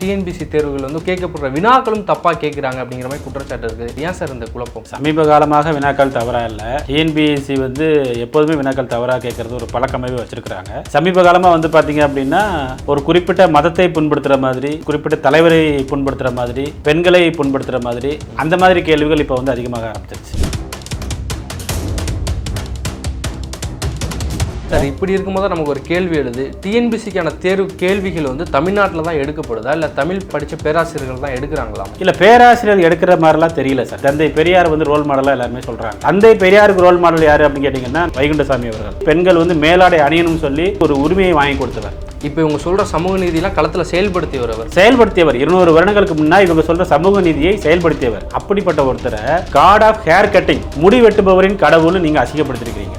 TNPSC தேர்வுகள் வந்து கேட்கப்படுற வினாக்களும் தப்பாக கேட்குறாங்க அப்படிங்கிற மாதிரி குற்றச்சாட்டு இருக்குது. ஏன் சார் இந்த குழப்பம்? சமீப காலமாக வினாக்கள் தவறாக இல்லை. டிஎன்பிஎஸ்சி வந்து எப்போதுமே வினாக்கள் தவறாக கேட்கறது ஒரு பழக்கமாகவே வச்சிருக்கிறாங்க. சமீப காலமாக வந்து பார்த்தீங்க அப்படின்னா ஒரு குறிப்பிட்ட மதத்தை புண்படுத்துகிற மாதிரி குறிப்பிட்ட தலைவரை புண்படுத்துகிற மாதிரி பெண்களை புண்படுத்துகிற மாதிரி அந்த மாதிரி கேள்விகள் இப்போ வந்து அதிகமாக ஆரம்பிச்சிருச்சு. சார் இப்படி இருக்கும்போது நமக்கு ஒரு கேள்வி எழுது. டிஎன்பிசிக்கான தேர்வு கேள்விகள் வந்து தமிழ்நாட்டில் தான் எடுக்கப்படுதா? இல்லை தமிழ் படித்த பேராசிரியர்கள் தான் எடுக்கிறாங்களா? இல்லை பேராசிரியர் எடுக்கிற மாதிரிலாம் தெரியல சார். தந்தை பெரியார் வந்து ரோல் மாடலாக எல்லாருமே சொல்கிறாங்க தந்தை பெரியாருக்கு ரோல் மாடல் யார் அப்படின்னு கேட்டிங்கன்னா வைகுண்டசாமி அவர்கள். பெண்கள் வந்து மேலாடை அணியணும்னு சொல்லி ஒரு உரிமையை வாங்கி கொடுத்தவர். இப்போ இவங்க சொல்கிற சமூக நீதியெல்லாம் களத்தில் செயல்படுத்தி வரவர் செயல்படுத்தியவர். இருநூறு வருடங்களுக்கு முன்னாடி இவங்க சொல்ற சமூக நீதியை செயல்படுத்தியவர். அப்படிப்பட்ட ஒருத்தரை காட் ஆஃப் ஹேர் கட்டிங் முடி வெட்டுபவரின் கடவுள்னு நீங்க அசிங்கப்படுத்திருக்கிறீங்க.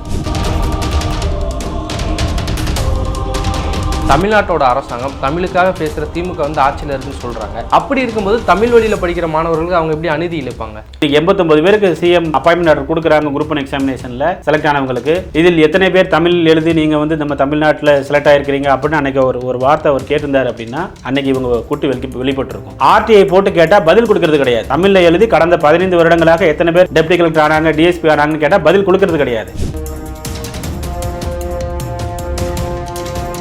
தமிழ்நாட்டோட அரசாங்கம் தமிழுக்காக பேசுகிற திமுக வந்து ஆட்சியில் இருக்குன்னு சொல்கிறாங்க அப்படி இருக்கும்போது தமிழ் வழியில் படிக்கிற மாணவர்களுக்கு அவங்க எப்படி அநீதி இழுப்பாங்க? இன்னைக்கு எண்பத்தொன்பது பேருக்கு சிஎம் அப்பாயின்மெண்ட் ஆர்டர் கொடுக்குறாங்க குரூப் ஒன் எக்ஸாமினேஷனில் செலக்ட் ஆனவங்களுக்கு. இதில் எத்தனை பேர் தமிழ் எழுதி நீங்கள் வந்து நம்ம தமிழ்நாட்டில் செலக்ட் ஆகிருக்கிறீங்க அப்படின்னு அன்னைக்கு ஒரு ஒரு வார்த்தை அவர் கேட்டிருந்தார் அப்படின்னா அன்னைக்கு இவங்க கூட்டு வெளி வெளிப்பட்டிருக்கும். ஆர்டிஐ போட்டு கேட்டால் பதில் கொடுக்கறது கிடையாது. தமிழில் எழுதி கடந்த பதினைந்து வருடங்களாக எத்தனை பேர் டெப்டி கலெக்டர் ஆனாங்க டிஎஸ்பி ஆனாங்கன்னு கேட்டால் பதில் கொடுக்கறது கிடையாது.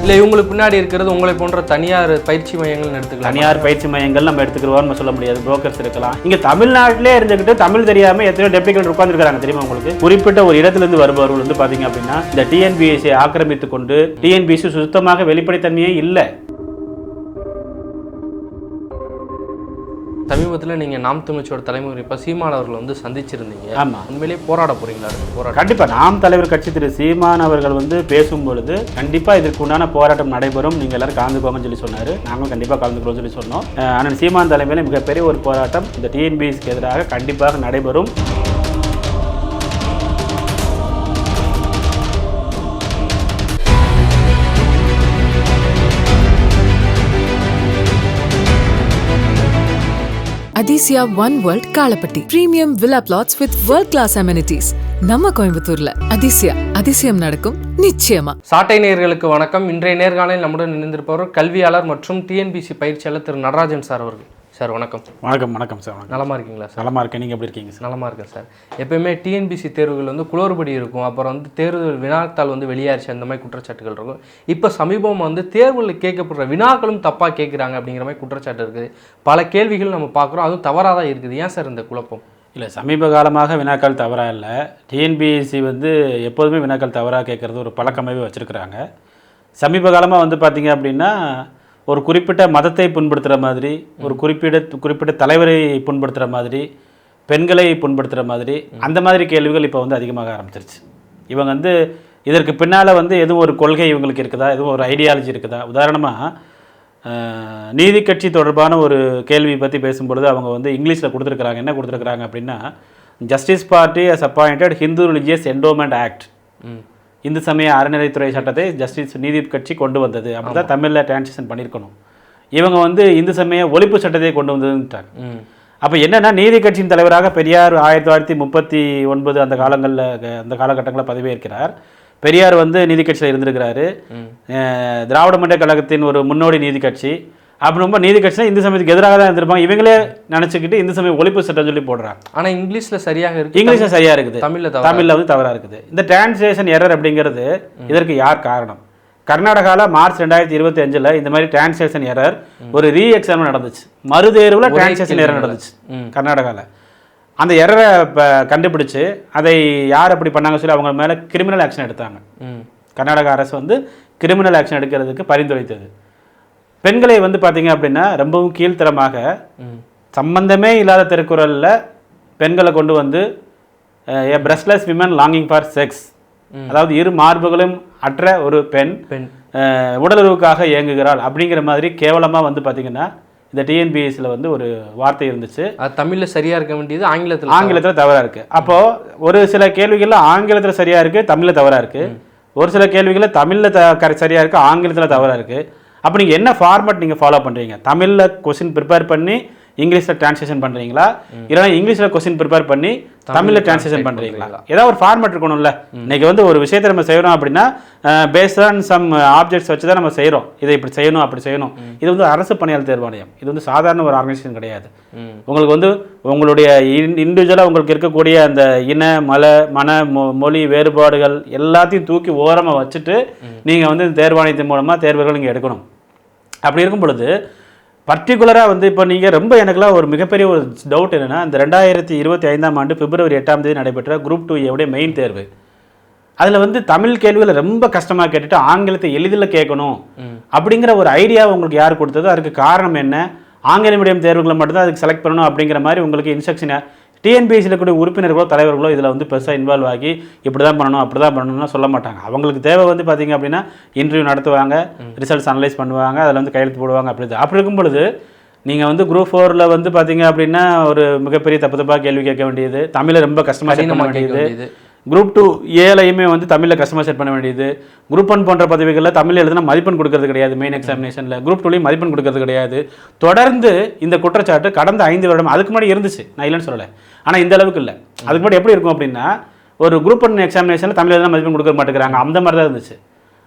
இல்லை இவங்களுக்கு பின்னாடி இருக்கிறது உங்களை போன்ற தனியார் பயிற்சி மையங்கள் எடுத்துக்கலாம். தனியார் பயிற்சி மையங்கள் நம்ம எடுத்துக்கிறோம்னு சொல்ல முடியாது. புரோக்கர்ஸ் இருக்கலாம். இங்க தமிழ்நாட்டிலே இருந்துகிட்டு தமிழ் தெரியாம எத்தனையோ டெப்ளிகேட் உட்காந்துருக்காங்க தெரியுமா உங்களுக்கு? குறிப்பிட்ட ஒரு இடத்துல இருந்து வருபவர்கள் வந்து பாத்தீங்க அப்படின்னா இந்த டிஎன்பிஎஸ்சி ஆக்கிரமித்து கொண்டு டிஎன்பிஎஸ்சி சுத்தமாக வெளிப்படைத்தன்மையே இல்லை. சமீபத்தில் நீங்கள் நாம் தமிழ்ச்சியோட தலைமுறை இப்போ சீமானவர்கள் வந்து சந்திச்சிருந்தீங்க. ஆமா. உண்மையிலேயே போராட போறீங்களா? அடுத்து போராட்டம் கண்டிப்பா. நாம் தலைவர் கட்சி திரு சீமான் அவர்கள் வந்து பேசும் பொழுது கண்டிப்பா இதற்கு உண்டான போராட்டம் நடைபெறும். நீங்க எல்லாரும் கலந்துக்கோங்கன்னு சொல்லி சொன்னாரு. நாங்களும் கண்டிப்பா கலந்துக்கிறோம் சொல்லி சொன்னோம். அண்ணன் சீமான் தலைமையில மிகப்பெரிய ஒரு போராட்டம் இந்த டிஎன்பிஎஸ்சிக்கு எதிராக கண்டிப்பாக நடைபெறும். Athisaya one world Kalappatti premium villa plots with world class amenities நம்ம கோயம்புத்தூர்ல அதிசயா அதிசயம் நடக்கும் நிச்சயமா. சாட்டை நேர்களுக்கு வணக்கம். இன்றைய நேர்காணலில் நம்முடன் இணைந்திருப்பவர் கல்வியாளர் மற்றும் டிஎன்பிசி பயிற்சியாளர் திரு நடராஜன் சார் அவர்கள். சார் வணக்கம். வணக்கம் வணக்கம் சார் வணக்கம். நலமா இருக்கீங்களா சார்? நலமா இருக்கேன். நீங்க எப்படி இருக்கீங்க சார்? நலமா இருக்கேன் சார். எப்பயுமே டிஎன்பிசி தேர்வுகள் வந்து குளறுபடி இருக்கும். அப்புறம் வந்து தேர்வு வினாத்தாள் வந்து வெளியாயிருச்சு. அந்த மாதிரி குற்றச்சாட்டுகள் இருக்கும். இப்போ சமீபம் வந்து தேர்வுகளில் கேட்கப்படுற வினாக்களும் தப்பாக கேட்குறாங்க அப்படிங்கிற மாதிரி குற்றச்சாட்டு இருக்குது. பல கேள்விகள் நம்ம பார்க்குறோம். அதுவும் தவறாக தான் இருக்குது. ஏன் சார் இந்த குழப்பம்? இல்லை சமீப காலமாக வினாக்கள் தவறாக இல்லை. டிஎன்பிஎஸ்சி வந்து எப்போதுமே வினாக்கள் தவறாக கேட்குறது ஒரு பழக்கமாகவே வச்சுருக்கிறாங்க. சமீப காலமாக வந்து பார்த்தீங்க அப்படின்னா ஒரு குறிப்பிட்ட மதத்தை புண்படுத்துகிற மாதிரி ஒரு குறிப்பிட்ட குறிப்பிட்ட தலைவரை புண்படுத்துகிற மாதிரி பெண்களை புண்படுத்துகிற மாதிரி அந்த மாதிரி கேள்விகள் இப்போ வந்து அதிகமாக ஆரம்பிச்சிருச்சு. இவங்க வந்து இதற்கு பின்னால் வந்து எதுவும் ஒரு கொள்கை இவங்களுக்கு இருக்குதா? எதுவும் ஒரு ஐடியாலஜி இருக்குதா? உதாரணமாக நீதி கட்சி தொடர்பான ஒரு கேள்வி பற்றி பேசும்பொழுது அவங்க வந்து இங்கிலீஷில் கொடுத்துருக்குறாங்க. என்ன கொடுத்துருக்குறாங்க அப்படின்னா justice party as appointed Hindu religious endowment act Hindu சமய அறநிலைத்துறை சட்டத்தை ஜஸ்டிஸ் நீதி கட்சி கொண்டு வந்தது. அப்படி தான் தமிழில் டிரான்ஸ்லேஷன் பண்ணியிருக்கணும். இவங்க வந்து இந்து சமய ஒழிப்பு சட்டத்தை கொண்டு வந்ததுன்ட்டாங்க. அப்போ என்னன்னா நீதி கட்சியின் தலைவராக பெரியார் ஆயிரத்தி தொள்ளாயிரத்தி முப்பத்தி ஒன்பது அந்த காலங்களில் அந்த காலகட்டங்களில் பதவியேற்கிறார். பெரியார் வந்து நீதி கட்சியில் இருந்திருக்கிறாரு. திராவிட முன்னேற்ற கழகத்தின் ஒரு முன்னோடி நீதி கட்சி. அப்படி ரொம்ப நீதி கட்சினா இந்து சமயத்துக்கு எதிராக தான் இருந்திருப்பாங்க. இவங்களே நினச்சிக்கிட்டு இந்து சமய ஒழிப்பு சட்டம் சொல்லி போடுறாங்க. ஆனால் இங்கிலீஷில் சரியாக இருக்கு. இங்கிலீஷில் சரியா இருக்குது. தமிழில் தமிழில் வந்து தவறாக இருக்குது. இந்த டிரான்ஸ்லேஷன் எரர் அப்படிங்கிறது இதற்கு யார் காரணம்? கர்நாடகாவில் மார்ச் ரெண்டாயிரத்தி இருபத்தி அஞ்சில் இந்த மாதிரி டிரான்ஸ்லேஷன் எரர் ஒரு ரீ எக்ஸாம் நடந்துச்சு. மறுதேர்வில் டிரான்ஸ்லேஷன் எரர் நடந்துச்சு. கர்நாடகாவில் அந்த எரரை இப்போ கண்டுபிடிச்சு அதை யார் அப்படி பண்ணாங்க சொல்லி அவங்க மேலே கிரிமினல் ஆக்ஷன் எடுத்தாங்க. கர்நாடக அரசு வந்து கிரிமினல் ஆக்ஷன் எடுக்கிறதுக்கு பரிந்துரைத்தது. பெண்களை வந்து பார்த்தீங்க அப்படின்னா ரொம்பவும் கீழ்த்தரமாக சம்பந்தமே இல்லாத திருக்குறளில் பெண்களை கொண்டு வந்து a breastless women longing for sex அதாவது இரு மார்புகளும் அற்ற ஒரு பெண் பெண். உடலுறவுக்காக இயங்குகிறாள் அப்படிங்கிற மாதிரி கேவலமாக வந்து பார்த்தீங்கன்னா இந்த டிஎன்பிஎஸ்சியில் வந்து ஒரு வார்த்தை இருந்துச்சு. அது தமிழில் சரியாக இருக்க வேண்டியது ஆங்கிலத்தில் ஆங்கிலத்தில் தவறாக இருக்குது அப்போது ஒரு சில கேள்விகளில் ஆங்கிலத்தில் சரியாக இருக்குது தமிழில் தவறாக இருக்குது ஒரு சில கேள்விகளில் தமிழில் த க சரியாக இருக்குது ஆங்கிலத்தில் தவறாக இருக்குது அப்போ நீங்கள் என்ன ஃபார்மட் நீங்கள் ஃபாலோ பண்ணுறீங்க தமிழில் கொஷின் ப்ரிப்பேர் பண்ணி இங்கிலீஷில் டிரான்ஸ்லேஷன் பண்ணுறீங்களா இல்லைன்னா இங்கிலீஷில் கொஸ்டின் ப்ரிப்பேர் பண்ணி தமிழில் டிரான்ஸ்லேஷன் பண்ணுறீங்களா ஏதாவது ஒரு ஃபார்மேட் இருக்கணும்ல. இன்னைக்கு வந்து ஒரு விஷயத்தை நம்ம செய்கிறோம் அப்படின்னா பேஸ்ட் ஆன் சம் ஆப்ஜெக்ட்ஸ் வச்சு தான் நம்ம செய்கிறோம் இதை இப்படி செய்யணும் அப்படி செய்யணும். இது வந்து அரசு பணியாளர் தேர்வாணையம். இது வந்து சாதாரண ஒரு ஆர்கனைசேஷன் கிடையாது. உங்களுக்கு வந்து உங்களுடைய இண்டிவிஜுவலாக உங்களுக்கு இருக்கக்கூடிய அந்த இன மல மன மொழி வேறுபாடுகள் எல்லாத்தையும் தூக்கி ஓரமாக வச்சுட்டு நீங்கள் வந்து தேர்வாணையத்தின் மூலமாக தேர்வுகள் நீங்கள் எடுக்கணும். அப்படி இருக்கும் பொழுது பர்டிகுலராக வந்து இப்போ நீங்கள் ரொம்ப எனக்குலாம் ஒரு மிகப்பெரிய ஒரு டவுட் என்னென்னா இந்த ரெண்டாயிரத்தி இருபத்தி ஐந்தாம் ஆண்டு பிப்ரவரி எட்டாம் தேதி நடைபெற்ற குரூப் டூ உடைய மெயின் தேர்வு. அதில் வந்து தமிழ் கேள்விகளை ரொம்ப கஷ்டமாக கேட்டுட்டு ஆங்கிலத்தை எளிதில் கேட்கணும் அப்படிங்கிற ஒரு ஐடியா உங்களுக்கு யார் கொடுத்தது அதுக்கு காரணம் என்ன? ஆங்கில மீடியம் தேர்வுகளை மட்டும்தான் அதுக்கு செலக்ட் பண்ணணும் அப்படிங்கிற மாதிரி உங்களுக்கு இன்ஸ்ட்ரக்ஷன் டிஎன்பிஎஸ்சியில் கூடிய உறுப்பினர்களோ தலைவர்களோ இதில் வந்து பெருசாக இன்வால்வ் ஆகி இப்படி தான் பண்ணணும் அப்படி தான் பண்ணணும்னு சொல்ல மாட்டாங்க. அவங்களுக்கு தேவை வந்து பார்த்தீங்க அப்படின்னா இன்டர்வியூ நடத்துவாங்க ரிசல்ட்ஸ் அனலைஸ் பண்ணுவாங்க அதில் வந்து கையெழுத்து போடுவாங்க அப்படி. அப்படி இருக்கும் பொழுது நீங்கள் வந்து குரூப் ஃபோரில் வந்து பார்த்தீங்க அப்படின்னா ஒரு மிகப்பெரிய தப்பு தப்பாக கேள்வி கேட்க வேண்டியது தமிழை ரொம்ப கஷ்டமாக set பண்ண வேண்டியது. குரூப் டூ ஏலையுமே வந்து தமிழில் கஸ்டமர் செட் பண்ண வேண்டியது. குரூப் ஒன் போன்ற பதவிகளில் தமிழ் எழுதுனா மதிப்பெண் கொடுக்கறது கிடையாது மெயின் எக்ஸாமினேஷனில் குரூப் டூலையும் மதிப்பெண் கொடுக்கறது கிடையாது. தொடர்ந்து இந்த குற்றச்சாட்டு கடந்த ஐந்து வருடம் அதுக்கு முன்னாடி இருந்துச்சு. நான் இல்லைன்னு சொல்லலை. ஆனால் இந்த அளவுக்கு இல்லை. அதுக்கு முன்னாடி எப்படி இருக்கும் அப்படின்னா ஒரு குரூப் ஒன் எக்ஸாமினேஷனில் தமிழில் தான் மதிப்பெண் கொடுக்க மாட்டேங்கிறாங்க. அந்த மாதிரி தான் இருந்துச்சு.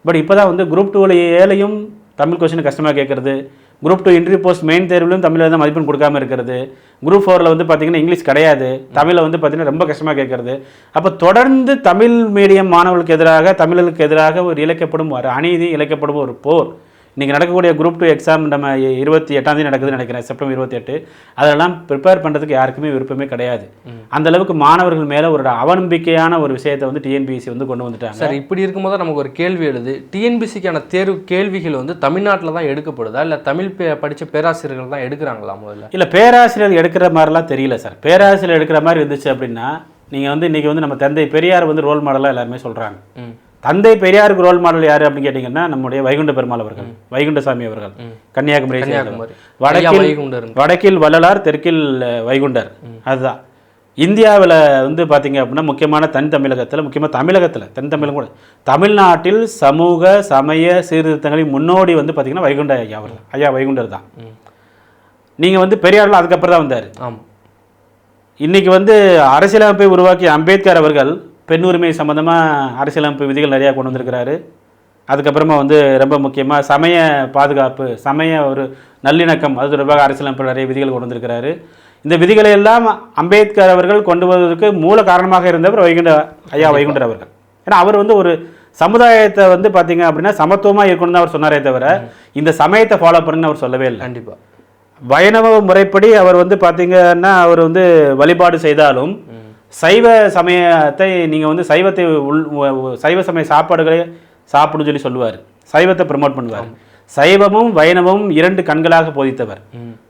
பட் இப்போ தான் வந்து குரூப் டூவில் ஏழையும் தமிழ் கொஸ்டின் கஷ்டமாக கேட்குறது group two interview post main தேர்விலும் தமிழில் தான் மதிப்பெண் கொடுக்காம இருக்கிறது குரூப் ஃபோரில் வந்து பார்த்திங்கன்னா இங்கிலீஷ் கிடையாது தமிழில் வந்து பார்த்திங்கன்னா ரொம்ப கஷ்டமாக கேட்கறது அப்போ தொடர்ந்து தமிழ் மீடியம் மாணவர்களுக்கு எதிராக தமிழர்களுக்கு எதிராக ஒரு இழைக்கப்படும் ஒரு அநீதி இழைக்கப்படும் ஒரு போர். இன்றைக்கி நடக்கக்கூடிய குரூப் டூ எக்ஸாம் நம்ம இருபத்தி எட்டாம் தேதி நடக்குதுன்னு நினைக்கிறேன் செப்டம்பர் இருபத்தி எட்டு. அதெல்லாம் ப்ரிப்பேர் பண்ணுறதுக்கு யாருக்குமே விருப்பமே கிடையாது. அந்த அளவுக்கு மாணவர்கள் மேலே ஒரு அவநம்பிக்கையான ஒரு விஷயத்தை வந்து டிஎன்பிஎஸ்சி வந்து கொண்டு வந்துட்டாங்க. சார் இப்படி இருக்கும்போது நமக்கு ஒரு கேள்வி எழுது. டிஎன்பிசிக்கான தேர்வு கேள்விகள் வந்து தமிழ்நாட்டில் தான் எடுக்கப்படுதா? இல்லை தமிழ் பே- படிச்ச பேராசிரியர்கள் தான் எடுக்கிறாங்களா முதல்ல? இல்லை பேராசிரியர் எடுக்கிற மாதிரிலாம் தெரியல சார். பேராசிரியர் எடுக்கிற மாதிரி இருந்துச்சு அப்படின்னா நீங்கள் வந்து இன்றைக்கி வந்து நம்ம தந்தை பெரியார் வந்து ரோல் மாடலாக எல்லாருமே சொல்கிறாங்க தந்தை பெரியாருக்கு ரோல் மாடல் யார் அப்படின்னு கேட்டிங்கன்னா நம்முடைய வைகுண்ட பெருமாள் அவர்கள் வைகுண்டசாமி அவர்கள் கன்னியாகுமரி. வடக்கில். வடக்கில் வள்ளலார் தெற்கில் வைகுண்டர். அதுதான். இந்தியாவில் வந்து பார்த்தீங்க அப்படின்னா முக்கியமான தென் தமிழகத்தில் முக்கியமாக தமிழகத்தில் தென் தமிழகம் கூட. தமிழ்நாட்டில் சமூக சமய சீர்திருத்தங்களின் முன்னோடி வந்து பார்த்தீங்கன்னா வைகுண்ட ஐயா அவர்கள். ஐயா வைகுண்டர் தான். நீங்கள் வந்து பெரியாரில் அதுக்கப்புறம் தான் வந்தார். ஆமாம் இன்னைக்கு வந்து அரசியலமைப்பை உருவாக்கிய அம்பேத்கர் அவர்கள் பெண் உரிமை சம்மந்தமாக அரசியலமைப்பு விதிகள் நிறையா கொண்டு வந்திருக்கிறாரு. அதுக்கப்புறமா வந்து ரொம்ப முக்கியமாக சமய பாதுகாப்பு சமய ஒரு நல்லிணக்கம் அது தொடர்பாக அரசியலமைப்பு நிறைய விதிகள் கொண்டு வந்திருக்கிறாரு. இந்த விதிகளை எல்லாம் அம்பேத்கர் அவர்கள் கொண்டு வருவதற்கு மூல காரணமாக இருந்தவர் வைகுண்ட ஐயா வைகுண்டர் அவர்கள். ஏன்னா அவர் வந்து ஒரு சமுதாயத்தை வந்து பார்த்தீங்க அப்படின்னா சமத்துவமாக இருக்கணும்னு தான் அவர் சொன்னாரே தவிர இந்த சமயத்தை ஃபாலோ பண்ணுன்னு அவர் சொல்லவே இல்லை. கண்டிப்பாக வைணவ முறைப்படி அவர் வந்து பார்த்தீங்கன்னா அவர் வந்து வழிபாடு செய்தாலும் சைவ சமயத்தை நீங்கள் வந்து சைவத்தை உள் சைவ சமய சாப்பாடுகளை சாப்பிடுன்னு சொல்லி சொல்லுவார். சைவத்தை ப்ரமோட் பண்ணுவார். சைவமும் வைணவமும் இரண்டு கண்களாக போதித்தவர்.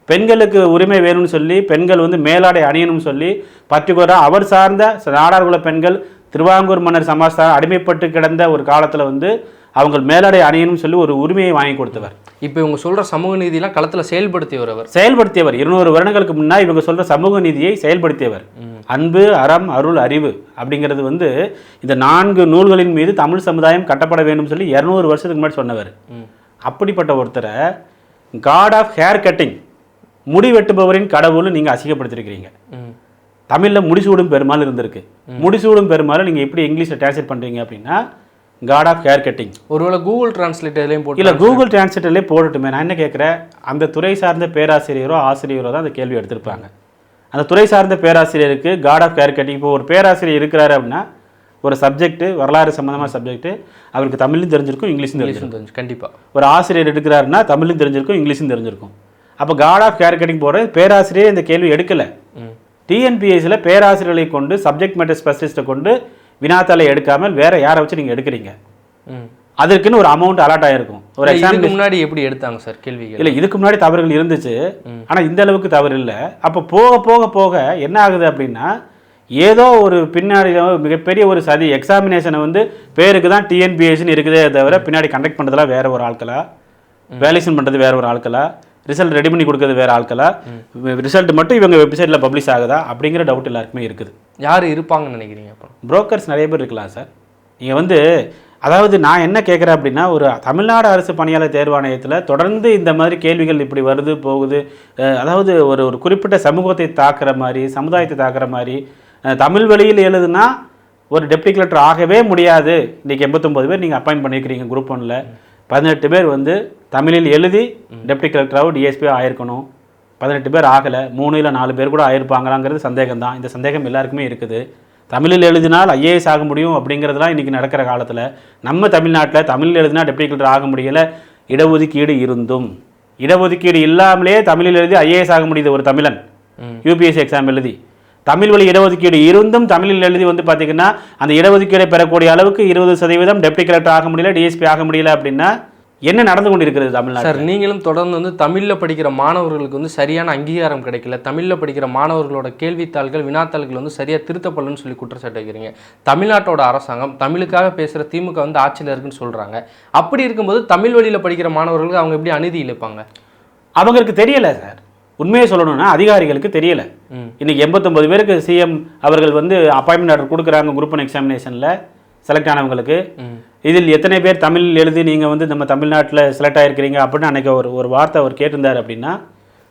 பெண்களுக்கு உரிமை வேணும்னு சொல்லி பெண்கள் வந்து மேலாடை அணியணும்னு சொல்லி பர்டிகுலராக அவர் சார்ந்த நாடார்குல பெண்கள் திருவாங்கூர் மன்னர் சமாஸ்தானம் அடிமைப்பட்டு கிடந்த ஒரு காலத்தில் வந்து அவங்க மேலாடை அணியணும்னு சொல்லி ஒரு உரிமையை வாங்கி கொடுத்தவர். இப்போ இவங்க சொல்ற சமூக நீதியெல்லாம் களத்தில் செயல்படுத்தியவர் அவர் செயல்படுத்தியவர். இருநூறு வருடங்களுக்கு முன்னாடி இவங்க சொல்ற சமூக நீதியை செயல்படுத்தியவர். அன்பு அறம் அருள் அறிவு அப்படிங்கிறது வந்து இந்த நான்கு நூல்களின் மீது தமிழ் சமுதாயம் கட்டப்பட வேண்டும் சொல்லி இரநூறு வருஷத்துக்கு முன்னாடி சொன்னவர். அப்படிப்பட்ட ஒருத்தரை காட் ஆஃப் ஹேர் கட்டிங் முடி வெட்டுபவரின் கடவுள்னு நீங்கள் அசிங்கப்படுத்திருக்கிறீங்க. தமிழில் முடிசூடும் பெருமாள் இருந்திருக்கு. முடிசூடும் பெருமாள் நீங்கள் எப்படி இங்கிலீஷில் டிரான்ஸ்லேட் பண்ணுறீங்க அப்படின்னா காட் ஆஃப் ஹேர் கட்டிங் ஒருவேளை கூகுள் டிரான்ஸ்லேட்டர்லையும் போட்டு இல்லை கூகுள் டிரான்ஸ்லேட்டர்லேயே போடட்டுமே. நான் என்ன கேட்குறேன் அந்த துறை சார்ந்த பேராசிரியரோ ஆசிரியரோ தான் அந்த கேள்வி எடுத்திருப்பாங்க. அந்த துறை சார்ந்த பேராசிரியருக்கு காட் ஆஃப் கேர் கட்டிங் இப்போ ஒரு பேராசிரியர் இருக்கிறாரு அப்படின்னா ஒரு சப்ஜெக்ட் வரலாறு சம்மந்தமான சப்ஜெக்ட் அவருக்கு தமிழும் தெரிஞ்சிருக்கும் இங்கிலீஷும் தெரிஞ்சிருக்கும். இங்கிலீஷும் தெரிஞ்சு கண்டிப்பா. ஒரு ஆசிரியர் எடுக்கிறாருன்னா தமிழும் தெரிஞ்சிருக்கும் இங்கிலீஷும் தெரிஞ்சிருக்கும். அப்போ காட் ஆஃப் கேர் கட்டிங் போகிற பேராசிரியர் இந்த கேள்வி எடுக்கலை. டிஎன்பிஎஸ்சியில் பேராசிரியர்களை கொண்டு சப்ஜெக்ட் மேட்டர் ஸ்பெஷலிஸ்ட்டை கொண்டு வினாத்தாளை எடுக்காமல் வேற யாரை வச்சு நீங்கள் எடுக்கிறீங்க? அதற்குன்னு ஒரு அமௌண்ட் அலாட் ஆகிருக்கும் ஒரு எக்ஸாம் முன்னாடி எப்படி எடுத்தாங்க சார் கேள்விகள் இல்லை இதுக்கு முன்னாடி தவறுகள் இருந்துச்சு. ஆனால் இந்த அளவுக்கு தவறு இல்லை. அப்போ போக போக போக என்ன ஆகுது அப்படின்னா ஏதோ ஒரு பின்னாடி மிகப்பெரிய ஒரு சதி எக்ஸாமினேஷனை வந்து பேருக்கு தான் டிஎன்பிஎஸ்சின்னு இருக்குதே தவிர பின்னாடி கண்டக்ட் பண்ணுறதுலாம் வேற ஒரு ஆட்களா? வேலேஷன் பண்ணுறது வேற ஒரு ஆட்களா? ரிசல்ட் ரெடி பண்ணி கொடுக்கறது வேற ஆட்களா? ரிசல்ட் மட்டும் இவங்க வெப்சைட்டில் பப்ளிஷ் ஆகுதா? அப்படிங்கிற டவுட் எல்லாருக்குமே இருக்குது. யார் இருப்பாங்கன்னு நினைக்கிறீங்க அப்புறம் புரோக்கர்ஸ் நிறைய பேர் இருக்கலாம் சார். நீங்கள் வந்து அதாவது நான் என்ன கேட்குறேன் அப்படின்னா ஒரு தமிழ்நாடு அரசு பணியாளர் தேர்வாணையத்தில் தொடர்ந்து இந்த மாதிரி கேள்விகள் இப்படி வருது போகுது. அதாவது ஒரு ஒரு குறிப்பிட்ட சமூகத்தை தாக்குற மாதிரி சமுதாயத்தை தாக்குற மாதிரி தமிழ் வழியில் எழுதுனா ஒரு டெப்டி கலெக்டர் ஆகவே முடியாது. இன்றைக்கி எண்பத்தொம்போது பேர் நீங்கள் அப்பாயின்ட் பண்ணியிருக்கிறீங்க குரூப் ஒன்றில் பதினெட்டு பேர் வந்து தமிழில் எழுதி டெப்டி கலெக்டராகவோ டிஎஸ்பியோ ஆயிருக்கணும். பதினெட்டு பேர் ஆகலை மூணு இல்லை நாலு பேர் கூட ஆயிருப்பாங்களாங்கிறது சந்தேகம் தான் இந்த சந்தேகம் எல்லாருக்குமே இருக்குது. தமிழில் எழுதினால் ஐஏஎஸ் ஆக முடியும் அப்படிங்கிறதுலாம் இன்றைக்கி நடக்கிற காலத்தில். நம்ம தமிழ்நாட்டில் தமிழில் எழுதினா டெப்டி கலெக்டர் ஆக முடியலை. இடஒதுக்கீடு இருந்தும். இடஒதுக்கீடு இல்லாமலே தமிழில் எழுதி ஐஏஎஸ் ஆக முடியுது ஒரு தமிழன். யூபிஎஸ்சி எக்ஸாம் எழுதி. தமிழ் வழி இடஒதுக்கீடு இருந்தும் தமிழில் எழுதி வந்து பார்த்தீங்கன்னா அந்த இடஒதுக்கீடை பெறக்கூடிய அளவுக்கு இருபது சதவீதம் டெப்டி கலெக்டர் ஆக முடியல டிஎஸ்பி ஆக முடியல அப்படின்னா என்ன நடந்து கொண்டிருக்கிறது தமிழ்நாடு சார் நீங்களும் தொடர்ந்து வந்து தமிழில் படிக்கிற மாணவர்களுக்கு வந்து சரியான அங்கீகாரம் கிடைக்கல. தமிழில் படிக்கிற மாணவர்களோட கேள்வித்தாள்கள் வினாத்தாள்கள் வந்து சரியாக திருத்தப்படலன்னு சொல்லி குற்றச்சாட்டு வைக்கிறீங்க. தமிழ்நாட்டோட அரசாங்கம் தமிழுக்காக பேசுகிற திமுக வந்து ஆட்சியில் இருக்குன்னு சொல்கிறாங்க அப்படி இருக்கும்போது தமிழ் வழியில் படிக்கிற மாணவர்களுக்கு அவங்க எப்படி அநீதி இழைப்பாங்க? அவங்களுக்கு தெரியல சார். உண்மையை சொல்லணும்னா அதிகாரிகளுக்கு தெரியல. இன்னைக்கு எண்பத்தொம்பது பேருக்கு சிஎம் அவர்கள் வந்து அப்பாயின்மெண்ட் ஆர்டர் கொடுக்குறாங்க குரூப் ஒன் எக்ஸாமினேஷனில் செலக்ட் ஆனவங்களுக்கு. ம். இதில் எத்தனை பேர் தமிழ் எழுதி நீங்கள் வந்து நம்ம தமிழ்நாட்டில் செலக்ட் ஆகிருக்கிறீங்க அப்படின்னு அன்னைக்கு ஒரு ஒரு வார்த்தை அவர் கேட்டிருந்தார் அப்படின்னா